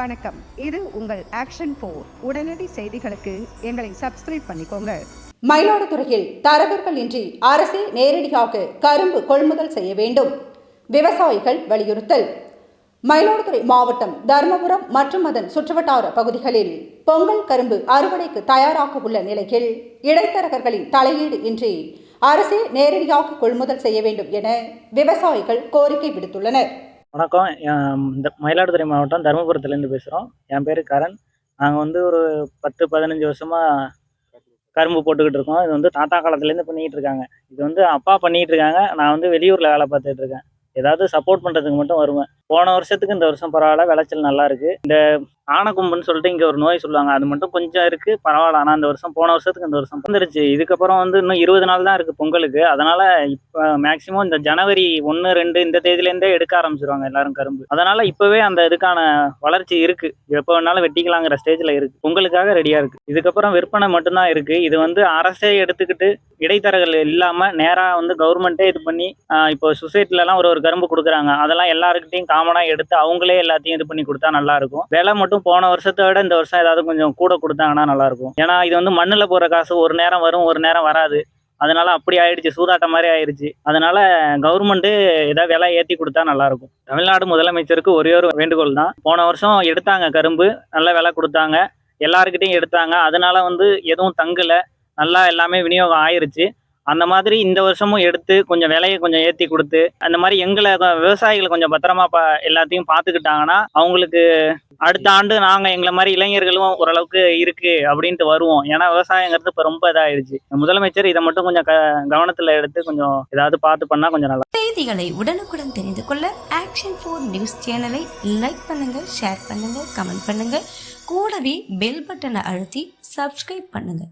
வணக்கம். இது உங்கள் ஆக்ஷன் போர் உடனடி செய்திகளுக்கு எங்களை சப்ஸ்கிரைப் பண்ணிக்கோங்க. மயிலாடுதுறையில் தரகர்கள் இன்றி அரசே நேரடியாக கரும்பு கொள்முதல் செய்ய வேண்டும். விவசாயிகள் வலியுறுத்தல். மயிலாடுதுறை மாவட்டம் தர்மபுரம் மற்றும் அதன் சுற்றுவட்டார பகுதிகளில் பொங்கல் கரும்பு அறுவடைக்கு தயாராக உள்ள நிலையில் இடைத்தரகர்களின் தலையீடு இன்றி அரசே நேரடியாக கொள்முதல் செய்ய வேண்டும் என விவசாயிகள் கோரிக்கை விடுத்துள்ளனர். வணக்கம். இந்த மயிலாடுதுறை மாவட்டம் தருமபுரத்துலேருந்து பேசுகிறோம் என் பேர் கரண். நாங்கள் வந்து ஒரு பத்து பதினஞ்சு வருஷமாக கரும்பு போட்டுக்கிட்டு இருக்கோம். இது வந்து தாத்தா காலத்துலேருந்து பண்ணிக்கிட்டு இருக்காங்க. இது வந்து அப்பா பண்ணிக்கிட்டு இருக்காங்க. நான் வந்து வெளியூரில் வேலை பார்த்துட்டு இருக்கேன். ஏதாவது சப்போர்ட் பண்ணுறதுக்கு மட்டும் வருவேன். போன வருஷத்துக்கு இந்த வருஷம் பரவாயில்ல. விளைச்சல் நல்லா இருக்கு. இந்த ஆனக்கும்புன்னு சொல்லிட்டு இங்கே ஒரு நோய் சொல்லுவாங்க. அது மட்டும் கொஞ்சம் இருக்குது பரவாயில்ல. ஆனால் இந்த வருஷம் போன வருஷத்துக்கு இந்த வருஷம் வந்துருச்சு. இதுக்கப்புறம் வந்து இன்னும் இருபது நாள் தான் இருக்குது பொங்கலுக்கு. அதனால் இப்போ மேக்ஸிமம் இந்த ஜனவரி ஒன்று ரெண்டு இந்த தேதியிலேருந்தே எடுக்க ஆரம்பிச்சிருவாங்க எல்லாரும் கரும்பு. அதனால் இப்போவே அந்த இதுக்கான வளர்ச்சி இருக்குது எப்போ வேணாலும் வெட்டிக்கலாங்கிற ஸ்டேஜில் இருக்குது பொங்கலுக்காக ரெடியாக இருக்குது இதுக்கப்புறம் விற்பனை மட்டும்தான் இருக்குது இது வந்து அரசே எடுத்துக்கிட்டு இடைத்தரகர்கள் இல்லாமல் நேராக வந்து கவர்மெண்ட்டே இது பண்ணி இப்போ சொசைட்டிலலாம் ஒரு ஒரு கரும்பு கொடுக்குறாங்க. அதெல்லாம் எல்லாருக்கிட்டையும் காமனாக எடுத்து அவங்களே எல்லாத்தையும் இது பண்ணி கொடுத்தா நல்லாயிருக்கும் விலை மட்டும் போன வருஷத்தை விட இந்த வருஷம் ஏதாவது கொஞ்சம் கூட கொடுத்தாங்கன்னா நல்லாயிருக்கும். ஏன்னா இது வந்து மண்ணில் போகிற காசு ஒரு நேரம் வரும் ஒரு நேரம் வராது. அதனால அப்படி ஆயிடுச்சு சூதாட்டம் மாதிரி ஆயிடுச்சு அதனால கவர்மெண்ட்டு ஏதாவது விலை ஏற்றி கொடுத்தா நல்லாயிருக்கும். தமிழ்நாடு முதலமைச்சருக்கு ஒரே ஒரு வேண்டுகோள் தான். போன வருஷம் எடுத்தாங்க கரும்பு நல்ல விலை கொடுத்தாங்க. எல்லாருக்கிட்டையும் எடுத்தாங்க. அதனால வந்து எதுவும் தங்கலை. நல்லா எல்லாமே விநியோகம் ஆயிருச்சு. அந்த மாதிரி இந்த வருஷமும் எடுத்து கொஞ்சம் விலையை கொஞ்சம் ஏற்றி கொடுத்து அந்த மாதிரி எங்களை விவசாயிகளை கொஞ்சம் பத்திரமா பா எல்லாத்தையும் பார்த்துக்கிட்டாங்கன்னா அவங்களுக்கு அடுத்த ஆண்டு நாங்கள் எங்களை மாதிரி இளைஞர்களும் ஓரளவுக்கு இருக்கு அப்படின்ட்டு வருவோம். ஏன்னா விவசாயங்கிறது இப்போ ரொம்ப இதாயிருச்சு. முதலமைச்சர் இதை மட்டும் கொஞ்சம் க கவனத்தில் எடுத்து கொஞ்சம் ஏதாவது பார்த்து பண்ணால் கொஞ்சம் நல்லா செய்திகளை உடனுக்குடன் தெரிந்து கொள்ள ஆக்ஷன் ஃபோர் நியூஸ் சேனலை லைக் பண்ணுங்க ஷேர் பண்ணுங்க கமெண்ட் பண்ணுங்க. கூடவே பெல் பட்டனை அழுத்தி சப்ஸ்கிரைப் பண்ணுங்க.